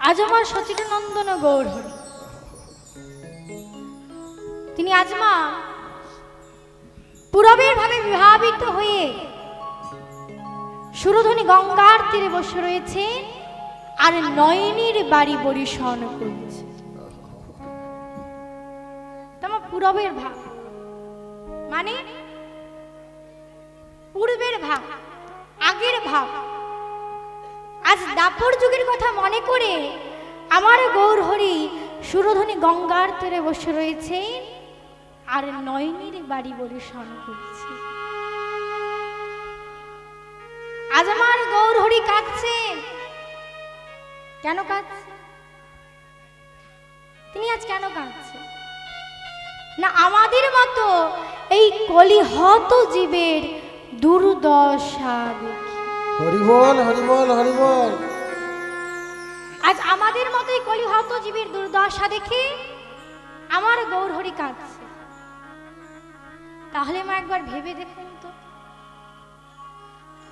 আজ আমার সচিদানন্দন গৌর তিনি আজমা পুরবের ভাবে বিভাবিত হয়ে সুরধনী গঙ্গার তীরে বসে রয়েছে আর নয়নীর বাড়ি পরিশন করছে। তোমার পুরবের ভাব। মানে পূর্বের ভাব, আগের ভাব। আজ দাপর যুগের কথা মনে করে আমার গৌর হরি সুরধনী গঙ্গার তীরে বসে রয়েছে আর নয়নীর বাড়ি বলে স্মরণ করছে। আজ আমার গৌর হরি কাঁদছে। কেন কাঁদছে? তিনি আজ কেন কাঁদছে? না, আমাদের মতো এই কলিহত জীবের দুর্দশা দেখি হরিবল হরিবল হরিবল। আজ আমাদের মতো এই কলিহত জীবের দুর্দশা দেখে আমার গৌর হরি কাঁদছে। তাহলে মা একবার ভেবে দেখুন তো।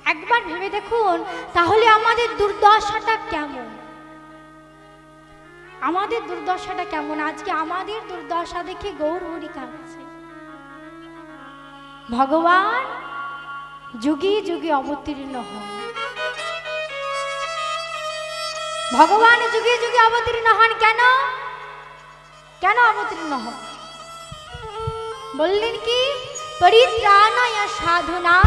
একবার ভেবে দেখুন, তাহলে আমাদের দুর্দশাটা কেমন? আমাদের দুর্দশাটা কেমন? আজকে আমাদের দুর্দশা দেখে গৌর হরি কাঁদছে। ভগবান, যুগে যুগে অবতীর্ণ হন। ভগবান যুগে যুগে অবতীর্ণ হন কেন? কেন অবতীর্ণ হন? বললেন কি পরিত্রাণায় সাধনা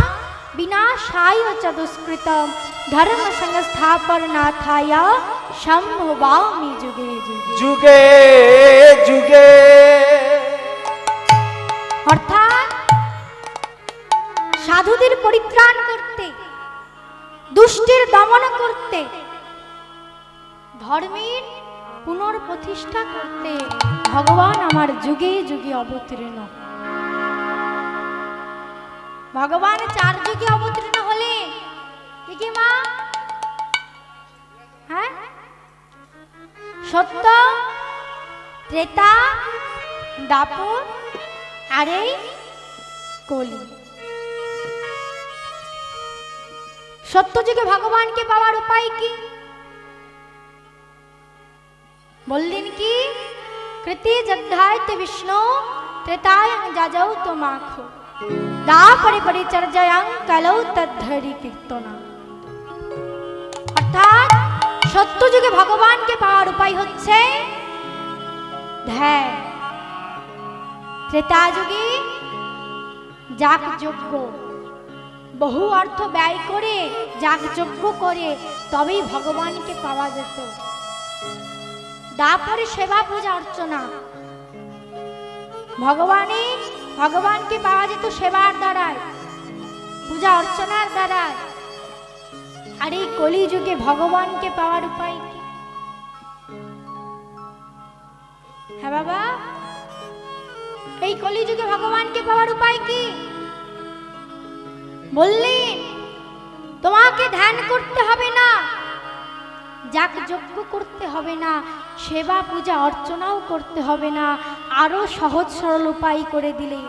বিনাশায় চ দুষ্কৃতম ধর্ম সংস্থাপনাথায় সম্ভবামি যুগে যুগে। যুগে যুগে। অর্থাৎ সাধুদের পরিত্রাণ করতে দুষ্টের দমন করতে ধর্মের পুনর্প্রতিষ্ঠা করতে ভগবান আমার যুগে যুগে অবতীর্ণ। ভগবান চার যুগে অবতীর্ণ হলে, কি মা? হ্যাঁ? সত্য, ত্রেতা, দাপর আর এই কলি সত্যযুগে ভগবানকে পাওয়ার উপায় কি? বললেন কি কৃতি জদ্ধায়ত বিষ্ণু ত্রেতায়ং যাজৌ তো মাখো দাপরে পরিচর্যায়ং কলৌ তদ্ধরি কীর্তনা অর্থাৎ সত্যযুগে ভগবানকে পাওয়ার উপায় হচ্ছে ধ্যান ত্রেতা যুগে যাগযজ্ঞ বহু অর্থ ব্যয় করে যাগযজ্ঞ করে তবেই ভগবানকে পাওয়া যেত তারপরে সেবা পূজা অর্চনা। ভগবানে, ভগবানকে পাওয়া যেত সেবার দ্বারায়, পূজা অর্চনার দ্বারায়। আর এই কলিযুগে ভগবানকে পাওয়ার উপায় কি? হ্যাঁ বাবা, এই কলিযুগে ভগবানকে পাওয়ার উপায় কি? বললেন তোমাকে ধ্যান করতে হবে না যাক যজ্ঞ করতে হবে না সেবা পূজা অর্চনাও করতে হবে না, আরও সহজ সরল উপায় করে দিলেই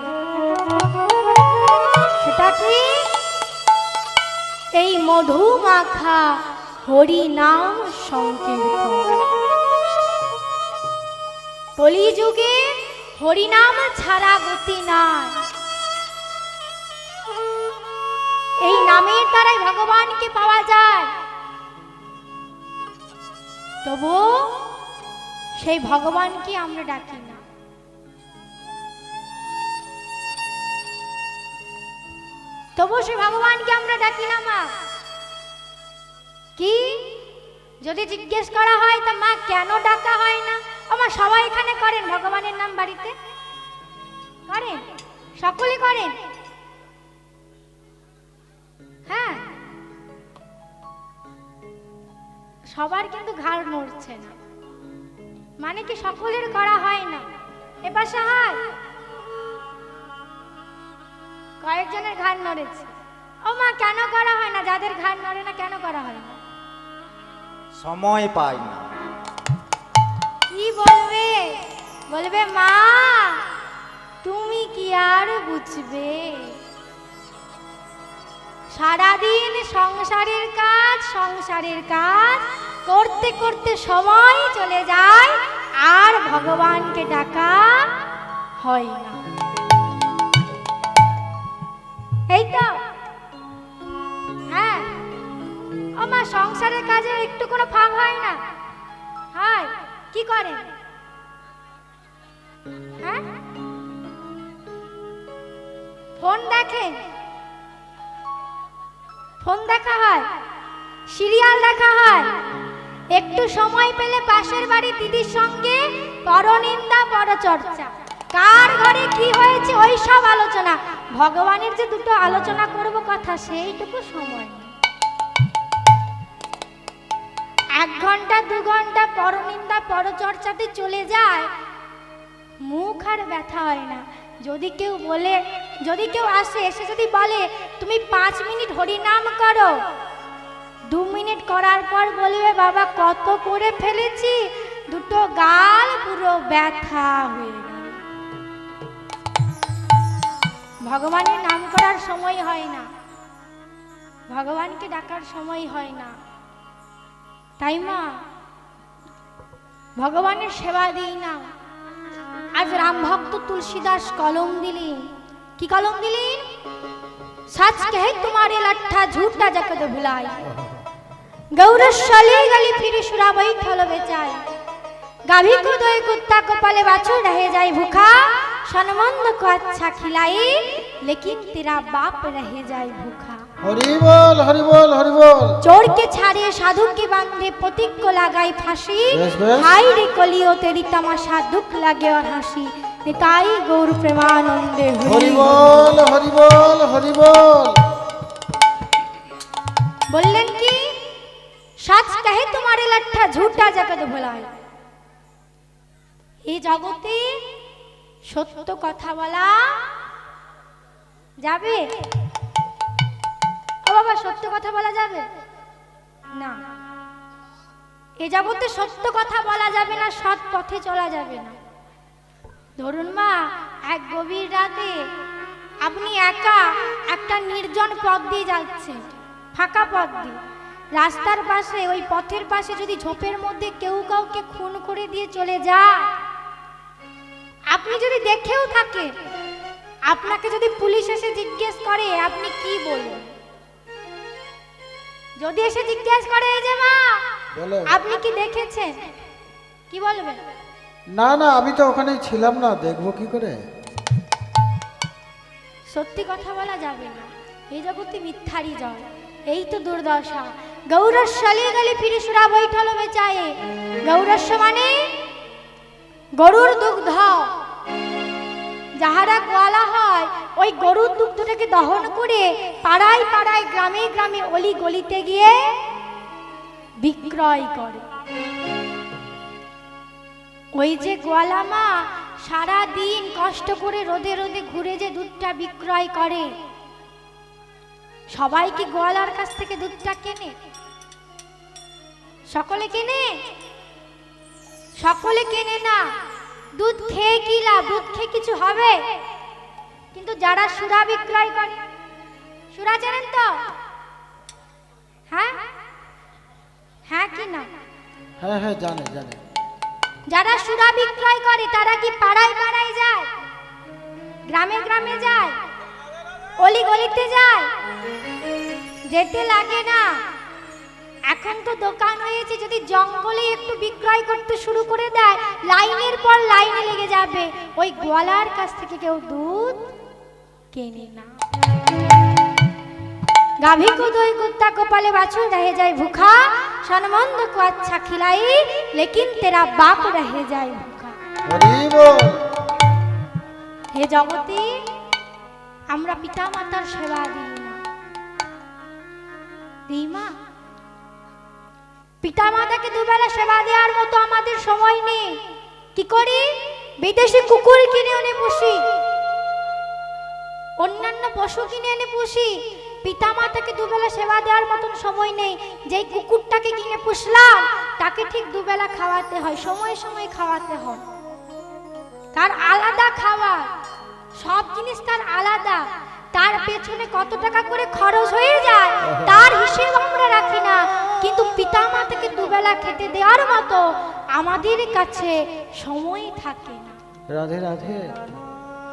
সেটা কি? এই মধু মাখা হরি নাম সংকীর্তন। কলিযুগে হরিনাম ছাড়া গতি নাই। এই নামের দ্বারাই ভগবানকে পাওয়া যায়। তবু সেই ভগবানকে আমরা ডাকি না। তবু সেই ভগবানকে আমরা ডাকি না, মা। কি? যদি জিজ্ঞেস করা হয়, তা মা কেন ডাকা হয় না? আমার সবাই এখানে করেন ভগবানের নাম বাড়িতে। করেন? সকলে করেন? হ্যাঁ। সবার কিন্তু ঘাড় নড়ছে না। মানে কি সকলের করা হয় না? এ পাশে কয়েকজনের ঘাড় নড়েছে। ও মা কেন করা হয় না? যাদের ঘাড় নড়ে না কেন করা হয় না? সময় পাই না। কি বলবে? বলবে মা তুমি কি আর বুঝবে? সারাদিন সংসারের কাজ সংসারের কাজ করতে করতে সময় চলে যায় আর ভগবানকে ডাকা হয় না। দিদির সঙ্গে পরনিন্দা পরচর্চা। কার ঘরে কি হয়েছে ওই সব আলোচনা? ভগবানের যে দুটো আলোচনা করব কথা, সেইটুকু সময় এক ঘণ্টা, দু ঘণ্টা পরনিন্দা পরচর্চাতে চলে যায়, মুখ আর ব্যথা হয় না। যদি কেউ বলে, যদি কেউ আসে, এসে যদি বলে, তুমি পাঁচ মিনিট হরিনাম করো। দু মিনিট করার পর বলবে, বাবা, কত করে ফেলেছি? দুটো গাল পুরো ব্যথা হয়ে গেল। ভগবানের নাম করার সময় হয় না। ভগবানকে ডাকার সময় হয় না। তাই মা, ভগবানের সেবা দিই না। আজ রাম রামভক্ত তুলসীদাস কলম দিলি। কি কলম দিলি? সাচ কে তোমারে লাঠা ঝুটটা যাকে ভুলাই। গৌরশ্বলে গলি ফিরে সুরাবাই থল বেচায় बेचाई गाभी को दोए कुत्ता को पले बाछो रह जाए भूखा सनमंद को अच्छा खिलाई लेकिन तेरा बाप रह जाए भूखा হরি বল হরি বল হরি বল चोर के छाड़े साधु के बांधे पतिक को लगाई फांसी बेस, बेस। हाय रे कलियो तेरी तमाशा दुख लगे और हंसी निताई गौर प्रेमानंदे হরি हरि বল হরি বল হরি বল বললেন কি সাচ কাহে তোমারে লাঠা ঝুটা জগৎ ভোলায় এই জগতে সত্য কথা বলা যাবে? ও বাবা, সত্য কথা বলা যাবে? না। এ জগতে সত্য কথা বলা যাবে না, সৎ পথে চলা যাবে না। ধরুন মা, এক গভীর রাতে আপনি একা একটা নির্জন পথ দিয়ে যাচ্ছেন, ফাঁকা পথ দিয়ে। রাস্তার পাশে, ওই পথের পাশে যদি ঝোপের মধ্যে কেউ কাউকে খুন করে দিয়ে চলে যায় আপনি যদি দেখেও থাকেন আপনাকে যদি পুলিশ এসে জিজ্ঞেস করে আপনি কি বলবেন? যদি এসে জিজ্ঞেস করে এই যে মা বলো। আপনি কি দেখেছেন? কি বলবেন? না না আমি তো ওখানেই ছিলাম না দেখব কি করে? সত্যি কথা বলা যাবে না। এই জগতে মিথ্যারই জয়। এই তো দুর্দশা। গৌরস্য আলে গেলে ফিরে সুরা বৈঠল বেচায়ে গৌরস্য মানে গরুর দুগ্ধ। যাহারা গোয়ালা হয়, ওই গরুর দুগ্ধটাকে দহন করে পাড়ায় পাড়ায়, গ্রামে গ্রামে অলি গলিতে গিয়ে বিক্রয় করে। ওই যে গোয়ালা মা সারা দিন কষ্ট করে রোদে রোদে ঘুরে যে দুধটা বিক্রয় করে, সবাই কি গোয়ালার কাছ থেকে দুধটা কেনে? সকলে কেনে? সকলে কেনে না। দুধ খেয়ে কি লাভ? দুধ খেয়ে কিছু হবে? কিন্তু যারা সুরা বিক্রয় করে সুরা জানেন তো? হ্যাঁ? হ্যাঁ কি না? হ্যাঁ হ্যাঁ জানে জানে। যারা সুরা বিক্রয় করে তারা কি পাড়ায় পাড়ায় যায়? গ্রামে গ্রামে যায়? অলি গলিতে যায়? যেতে লাগে না। এখন তো দোকান হয়েছে যদি জঙ্গলে একটু বিক্রয় করতে শুরু করে দেয় লাইনের পর লাইনে লেগে যাবে। ওই গোয়ালার কাছ থেকে কেউ দুধ কেনে না। গাভী কুদই কুত্তা কপালে বাছুর রহে যায় ভুখা সনমন্দ কো আচ্ছা খিলাই লেকিন তেরা বাপ রহে যায় ভুখা। হে জগতি আমরা পিতা মাতার সেবা দিই না। দিই মা? পিতা মাতাকে দুবেলা সেবা দেওয়ার মতো আমাদের সময় নেই। কি করি? বিদেশি কুকুর কিনে এনে পুষি। অন্যান্য পশু কিনে এনে পুষি। পিতা মাতাকে দুবেলা সেবা দেওয়ার মতন সময় নেই। যেই কুকুরটাকে কিনে পুষলাম, তাকে ঠিক দুবেলা খাওয়াতে হয়, সময় সময় খাওয়াতে হয়। তার আলাদা খাওয়া সব জিনিস তার আলাদা। তার পেছনে কত টাকা করে খরচ হয়ে যায় তার হিসেব আমরা রাখি না। কিন্তু পিতামাতাকে দুবেলা খেতে দেওয়ার মতো আমাদের কাছে সময় থাকে না। রাধে রাধে।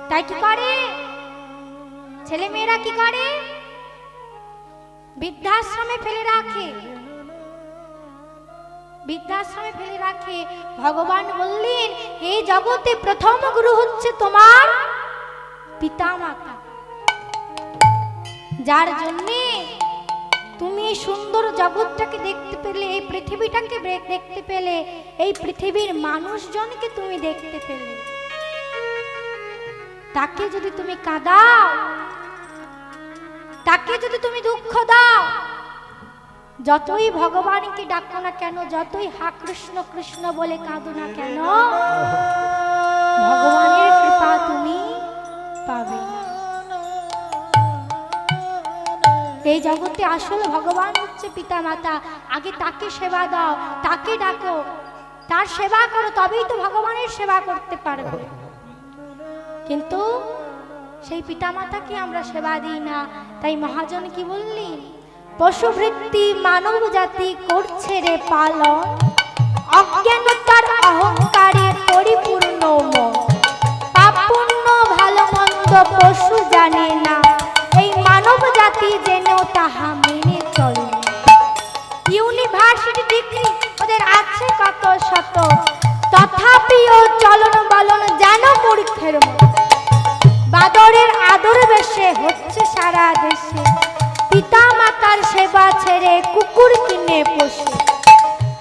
তাই কি করে? ছেলে মেয়েরা কি করে? বৃদ্ধাশ্রমে ফেলে রাখে। বৃদ্ধাশ্রমে ফেলে রাখে। ভগবান বললেন এই জগতে প্রথম গুরু হচ্ছে তোমার পিতা মাতা যার জন্যে তুমি এই সুন্দর জগৎটাকে দেখতে পেলে, এই পৃথিবীটাকে দেখতে পেলে, এই পৃথিবীর মানুষজনকে তুমি দেখতে পেলে। তাকে যদি তুমি কাঁদাও, তাকে যদি তুমি দুঃখ দাও, যতই ভগবানকে ডাকো না কেন, যতই হা কৃষ্ণ কৃষ্ণ বলে কাঁদো না কেন এই জগতে আসল ভগবান হচ্ছে পিতা মাতা আগে তাকে সেবা দাও, তাকে ডাকো। তার সেবা করো, তবেই তো ভগবানের সেবা করতে পারবে। কিন্তু সেই পিতামাতাকে আমরা সেবা দিই না। তাই মহাজন কি বললি পশুবৃত্তি মানব জাতি করছে রে পালন। অজ্ঞানতার অহংকারে পরিপূর্ণ মন। পাপ পুণ্য ভালো মন্দ পশু জানে না। এই মানব জাতি জেনেও তাহা মেনে চলে। ইউনিভার্সিটি ডিগ্রি ওদের আছে কত শত। চলন বলন যেন বাদরের আদর বেশে হচ্ছে সারা দেশে। পিতা মাতার সেবা ছেড়ে কুকুর কিনে পোষে।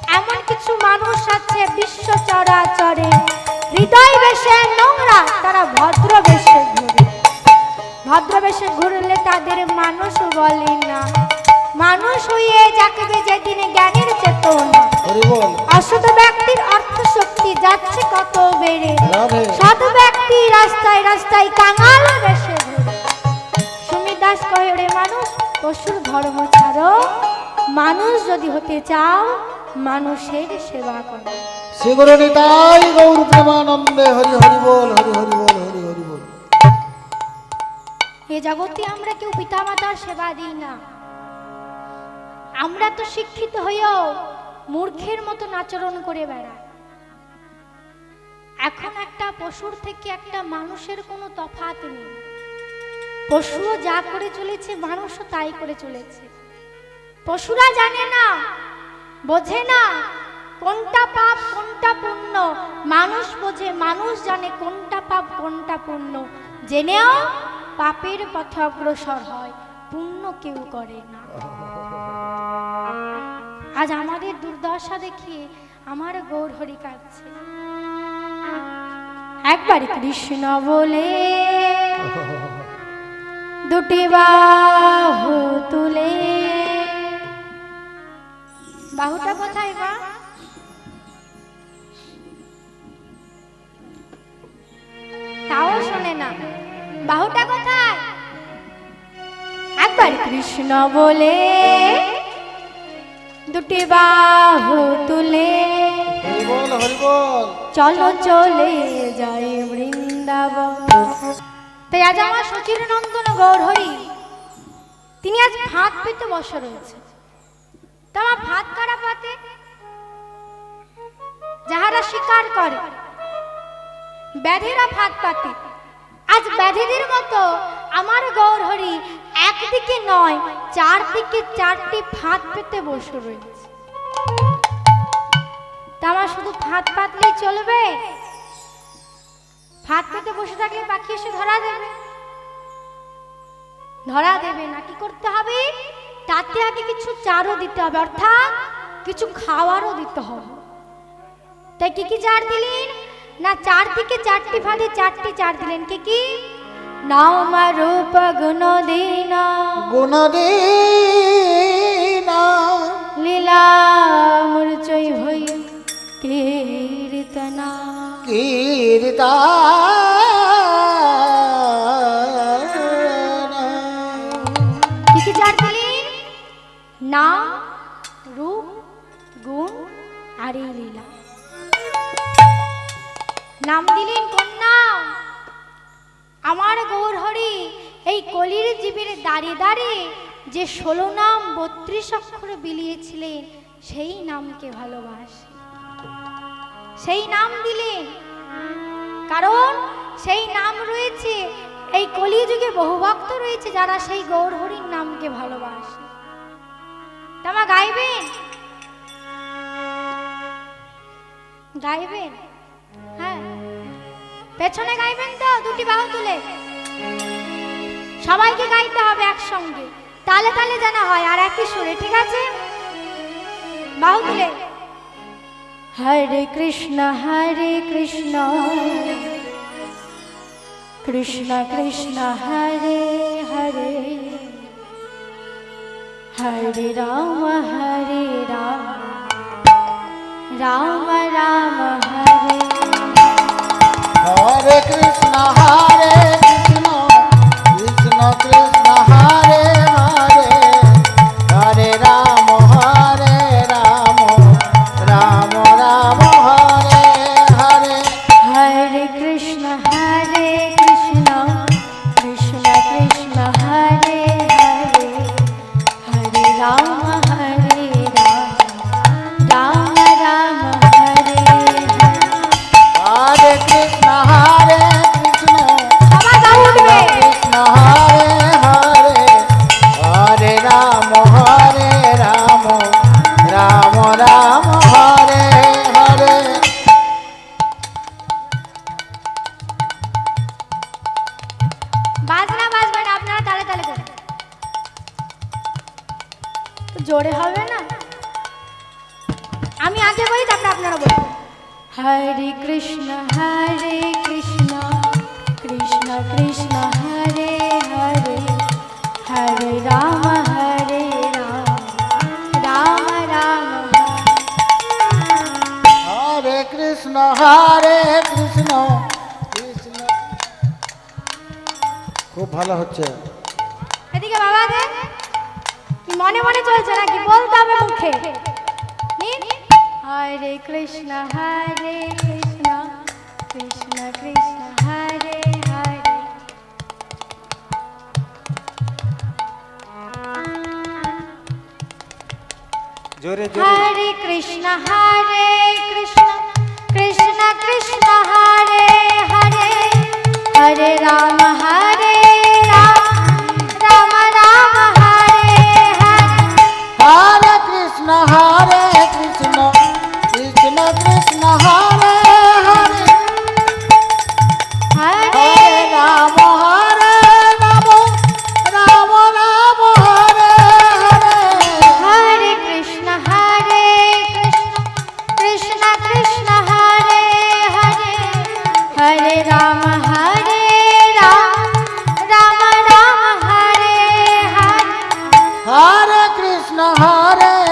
এমন কিছু মানুষ আছে বিশ্ব চরাচরে। হৃদয় বেশে নোংরা, তারা ভদ্র বেশে। ঘুরে ভদ্র বেশে ঘুরলে তাদের মানুষ বলে না। মানুষ হইয়ে যাকে যেদিন জ্ঞানের চেতনা। অসৎ ব্যক্তির অর্থ শক্তি যাচ্ছে কত বেড়ে। সৎ ব্যক্তি রাস্তায় রাস্তায় কাঙাল বেশে সুমিত দাস কহে রে মানুষ পশুর ধর্ম ছাড়ো। মানুষ যদি হতে চাও মানুষের সেবা করো। শ্রী গুরু নিতাই গৌর প্রেমানন্দে হরি হরি বল হরি হরি বল। এ জগতে আমরা কেউ পিতামাতার সেবা দিই না। আমরা তো শিক্ষিত হয়েও মূর্খের মতো আচরণ করে বেড়াই। এখন একটা পশুর থেকে একটা মানুষের কোনো তফাৎ নেই। পশুও যা করে চলেছে, মানুষও তাই করে চলেছে। পশুরা জানে না, বোঝে না কোনটা পাপ, কোনটা পুণ্য। মানুষ বোঝে, মানুষ জানে কোনটা পাপ, কোনটা পুণ্য। জেনেও পাপের পথে অগ্রসর হয়, পুণ্য কেউ করে না। আজ আমাদের দুর্দশা দেখে আমার গৌর হরি কাঁদছে। একবার কৃষ্ণ বলে, দুটি বাহু তুলে। বাহুটা কোথায় বা তাও শোনে না। বাহুটা কোথায়? একবার কৃষ্ণ বলে দুটি বাহু তুলে চলো চলে যাই বৃন্দাবন। তাই আজ আমার সচির নন্দন গৌর হরি তিনি আজ ভাত পেতে বসে রয়েছে। তা আমার ভাত কারা পাতে? যাহারা শিকার করে ব্যাধেরা ভাত পাতে। আজ ব্যাধেদের মতো আমার গৌর হরি একদিকে নয়, চারদিকে চারটি ভাত পেতে বসে রয়েছে। তা আমার শুধু ভাত পাতলেই চলবে? ভাত পেতে বসে থাকলে পাখি এসে ধরা দেবে। ধরা দেবে না, কি করতে হবে? তাতে আগে কিছু চারও দিতে হবে, অর্থাৎ কিছু খাওয়ারও দিতে হবে। তাই কি কি চার দিলেন? না চারদিকে চারটি ফাঁদে চারটি চার দিলেন। কি কি? নাও মা রূপ গুণ দিনা। গুণদীনা লীলা মূর্চই ভই কীর্তনা। কীর্তানা। কি কি চার দিলেন? নাম রূপ গুণ আর নাম দিলেন কোন নাম আমার গৌর হরি এই কলির জীবের দাঁড়িয়ে দাঁড়িয়ে যে ষোলো নাম বত্রিশ অক্ষরে বিলিয়েছিলেন, সেই নামকে ভালোবাসে। সেই নাম দিলেন। কারণ সেই নাম রয়েছে, এই কলিযুগে বহু ভক্ত রয়েছে যারা সেই গৌর হরির নামকে ভালোবাসে। তোমা গাইবেন? গাইবেন? পেছনে গাইবেন তো, দুটি বাহু তুলে। সবাইকে গাইতে হবে একসঙ্গে। তালে তালে জানা হয়, আর একই সুরে, ঠিক আছে? বাহু তুলে। হরে কৃষ্ণ হরে কৃষ্ণ। কৃষ্ণ কৃষ্ণ, হরে হরে। হরে রাম হরে রাম। রাম রাম কৃষ্ণ খুব ভালো হচ্ছে। এদিকে বাবা দে। কি মনে মনে চলছে নাকি? বলতে হবে মুখে। হরে কৃষ্ণ হরে কৃষ্ণ কৃষ্ণ কৃষ্ণ হরে হরে জোরে হরে কৃষ্ণ হরে কৃষ্ণ কৃষ্ণ কৃষ্ণ হরে হরে হরে রাম হরে